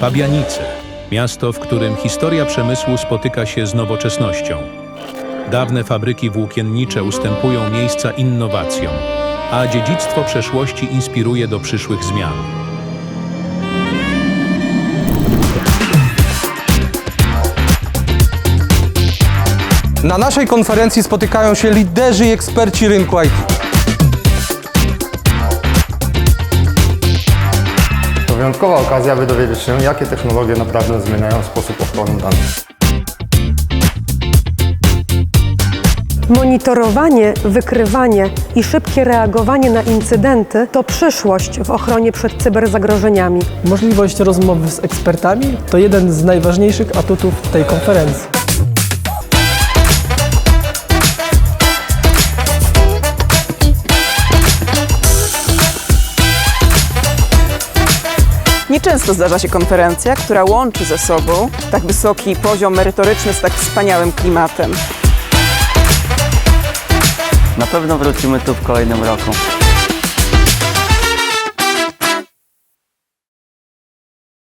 Pabianice. Miasto, w którym historia przemysłu spotyka się z nowoczesnością. Dawne fabryki włókiennicze ustępują miejsca innowacjom, a dziedzictwo przeszłości inspiruje do przyszłych zmian. Na naszej konferencji spotykają się liderzy i eksperci rynku IT. Wyjątkowa okazja, aby dowiedzieć się, jakie technologie naprawdę zmieniają sposób ochrony danych. Monitorowanie, wykrywanie i szybkie reagowanie na incydenty to przyszłość w ochronie przed cyberzagrożeniami. Możliwość rozmowy z ekspertami to jeden z najważniejszych atutów tej konferencji. Nieczęsto zdarza się konferencja, która łączy ze sobą tak wysoki poziom merytoryczny z tak wspaniałym klimatem. Na pewno wrócimy tu w kolejnym roku.